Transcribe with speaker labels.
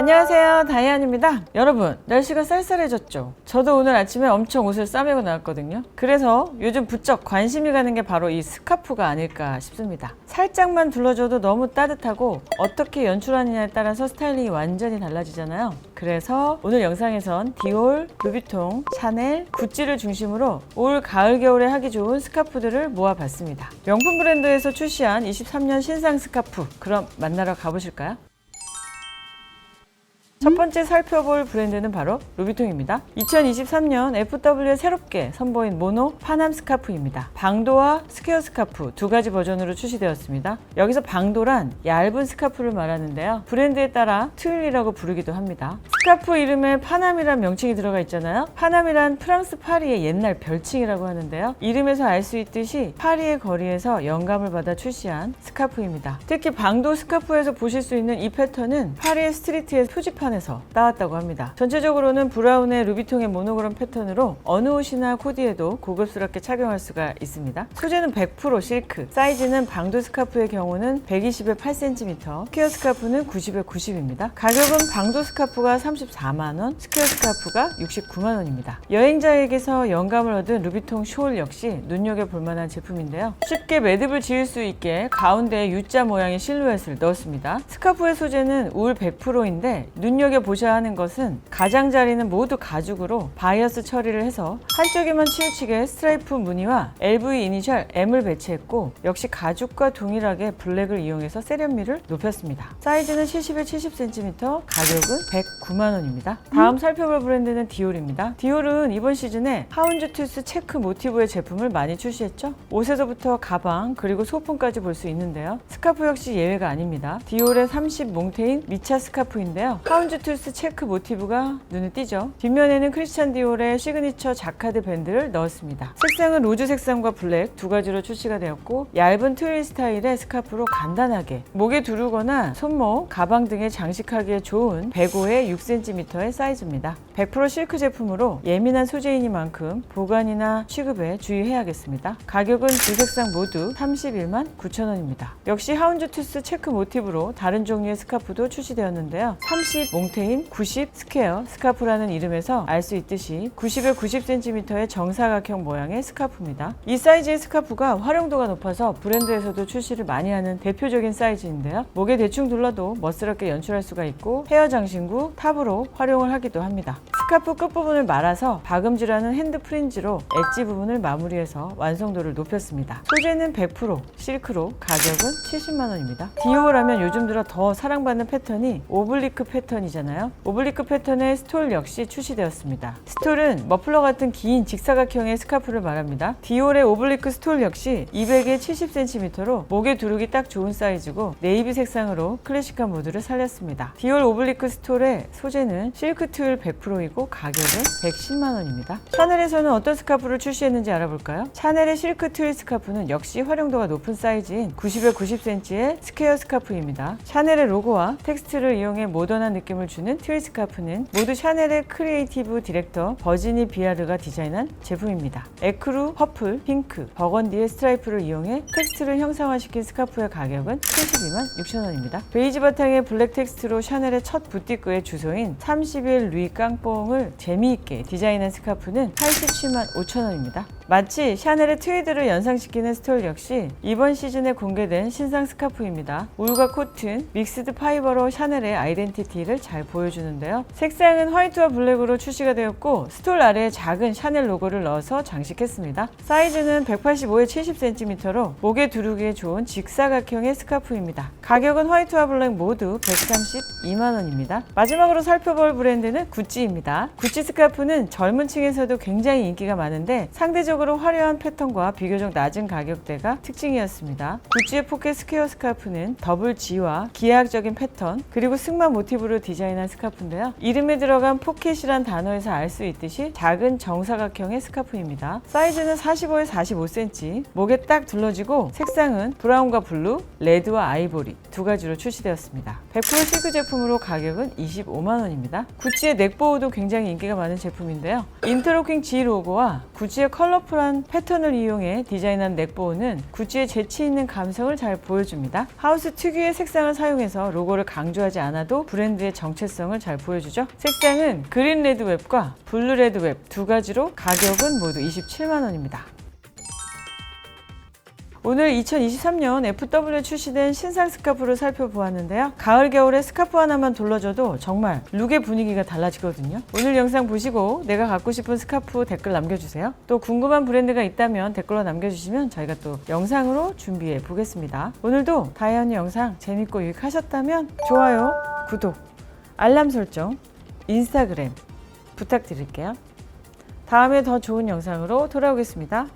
Speaker 1: 안녕하세요. 다이안입니다. 여러분 날씨가 쌀쌀해졌죠? 저도 오늘 아침에 엄청 옷을 싸매고 나왔거든요. 그래서 요즘 부쩍 관심이 가는 게 바로 이 스카프가 아닐까 싶습니다. 살짝만 둘러줘도 너무 따뜻하고 어떻게 연출하느냐에 따라서 스타일링이 완전히 달라지잖아요. 그래서 오늘 영상에선 디올, 루비통, 샤넬, 구찌를 중심으로 올 가을 겨울에 하기 좋은 스카프들을 모아봤습니다. 명품 브랜드에서 출시한 23년 신상 스카프 그럼 만나러 가보실까요? 첫 번째 살펴볼 브랜드는 바로 루비통입니다. 2023년 FW에 새롭게 선보인 모노 파남 스카프입니다. 방도와 스퀘어 스카프 두 가지 버전으로 출시되었습니다. 여기서 방도란 얇은 스카프를 말하는데요. 브랜드에 따라 트윌이라고 부르기도 합니다. 스카프 이름에 파남이란 명칭이 들어가 있잖아요. 파남이란 프랑스 파리의 옛날 별칭이라고 하는데요. 이름에서 알 수 있듯이 파리의 거리에서 영감을 받아 출시한 스카프입니다. 특히 방도 스카프에서 보실 수 있는 이 패턴은 파리의 스트리트의 표지판 에서 따왔다고 합니다. 전체적으로는 브라운의 루비통의 모노그램 패턴으로 어느 옷이나 코디에도 고급스럽게 착용할 수가 있습니다. 소재는 100% 실크, 사이즈는 방도 스카프의 경우는 120에 8cm, 스퀘어 스카프는 90에 90입니다. 가격은 방도 스카프가 34만원, 스퀘어 스카프가 69만원입니다. 여행자에게서 영감을 얻은 루비통 숄 역시 눈여겨볼 만한 제품인데요. 쉽게 매듭을 지을 수 있게 가운데에 U자 모양의 실루엣을 넣었습니다. 스카프의 소재는 울 100%인데 눈 여겨 보셔야 하는 것은 가장자리는 모두 가죽으로 바이어스 처리를 해서 한쪽에만 치우치게 스트라이프 무늬와 LV 이니셜 M을 배치했고 역시 가죽과 동일하게 블랙을 이용해서 세련미를 높였습니다. 사이즈는 70에 70cm, 가격은 109만 원입니다. 다음 살펴볼 브랜드는 디올입니다. 디올은 이번 시즌에 하운즈투스 체크 모티브의 제품을 많이 출시했죠. 옷에서부터 가방 그리고 소품까지 볼 수 있는데요. 스카프 역시 예외가 아닙니다. 디올의 30 몽테인 미차 스카프인데요. 하운즈 투스 체크 모티브가 눈에 띄죠. 뒷면에는 크리스찬 디올의 시그니처 자카드 밴드를 넣었습니다. 색상은 로즈 색상과 블랙 두 가지로 출시가 되었고 얇은 트윌 스타일의 스카프로 간단하게 목에 두르거나 손목, 가방 등에 장식하기에 좋은 105에 6cm의 사이즈입니다. 100% 실크 제품으로 예민한 소재이니만큼 보관이나 취급에 주의해야겠습니다. 가격은 두 색상 모두 31만 9천 원입니다. 역시 하운즈투스 체크 모티브로 다른 종류의 스카프도 출시되었는데요. 30 몽테인, 90 스퀘어 스카프라는 이름에서 알 수 있듯이 90에 90cm의 정사각형 모양의 스카프입니다. 이 사이즈의 스카프가 활용도가 높아서 브랜드에서도 출시를 많이 하는 대표적인 사이즈인데요. 목에 대충 둘러도 멋스럽게 연출할 수가 있고 헤어 장신구, 탑으로 활용을 하기도 합니다. 스카프 끝부분을 말아서 박음질하는 핸드 프린지로 엣지 부분을 마무리해서 완성도를 높였습니다. 소재는 100% 실크로 가격은 70만 원입니다. 디오라면 요즘 들어 더 사랑받는 패턴이 오블리크 패턴 이잖아요. 오블리크 패턴의 스톨 역시 출시되었습니다. 스톨은 머플러 같은 긴 직사각형의 스카프를 말합니다. 디올의 오블리크 스톨 역시 200에 70cm로 목에 두르기 딱 좋은 사이즈고 네이비 색상으로 클래식한 무드를 살렸습니다. 디올 오블리크 스톨의 소재는 실크 트윌 100%이고 가격은 110만 원입니다. 샤넬에서는 어떤 스카프를 출시했는지 알아볼까요? 샤넬의 실크 트윌 스카프는 역시 활용도가 높은 사이즈인 90에 90cm의 스퀘어 스카프입니다. 샤넬의 로고와 텍스트를 이용해 모던한 느낌 을 주는 트윌 스카프는 모두 샤넬의 크리에이티브 디렉터 버지니 비아르가 디자인한 제품입니다. 에크루, 퍼플, 핑크, 버건디의 스트라이프를 이용해 텍스트를 형상화시킨 스카프의 가격은 72만 6천 원입니다. 베이지 바탕의 블랙 텍스트로 샤넬의 첫 부티크의 주소인 31 루이 깡뽕을 재미있게 디자인한 스카프는 87만 5천 원입니다. 마치 샤넬의 트위드를 연상시키는 스톨 역시 이번 시즌에 공개된 신상 스카프입니다. 울과 코튼, 믹스드 파이버로 샤넬의 아이덴티티를 잘 보여주는데요. 색상은 화이트와 블랙으로 출시가 되었고 스톨 아래에 작은 샤넬 로고를 넣어서 장식했습니다. 사이즈는 185에 70cm로 목에 두르기에 좋은 직사각형의 스카프입니다. 가격은 화이트와 블랙 모두 132만 원입니다. 마지막으로 살펴볼 브랜드는 구찌입니다. 구찌 스카프는 젊은 층에서도 굉장히 인기가 많은데 상대적으로 화려한 패턴과 비교적 낮은 가격대가 특징이었습니다. 구찌의 포켓 스퀘어 스카프는 더블 G와 기하학적인 패턴 그리고 승마 모티브로 디자인한 스카프인데요. 이름에 들어간 포켓이란 단어에서 알 수 있듯이 작은 정사각형의 스카프입니다. 사이즈는 45에 45cm, 목에 딱 둘러지고 색상은 브라운과 블루, 레드와 아이보리 두 가지로 출시되었습니다. 100% 실크 제품으로 가격은 25만 원입니다. 구찌의 넥보호도 굉장히 인기가 많은 제품인데요. 인터로킹 G 로고와 구찌의 컬러풀 컬러풀한 패턴을 이용해 디자인한 넥보호는 구찌의 재치 있는 감성을 잘 보여줍니다. 하우스 특유의 색상을 사용해서 로고를 강조하지 않아도 브랜드의 정체성을 잘 보여주죠. 색상은 그린 레드 웹과 블루 레드 웹 두 가지로 가격은 모두 27만 원입니다. 오늘 2023년 FW 출시된 신상 스카프를 살펴보았는데요. 가을 겨울에 스카프 하나만 둘러줘도 정말 룩의 분위기가 달라지거든요. 오늘 영상 보시고 내가 갖고 싶은 스카프 댓글 남겨주세요. 또 궁금한 브랜드가 있다면 댓글로 남겨주시면 저희가 또 영상으로 준비해 보겠습니다. 오늘도 다이언니 영상 재밌고 유익하셨다면 좋아요, 구독, 알람 설정, 인스타그램 부탁드릴게요. 다음에 더 좋은 영상으로 돌아오겠습니다.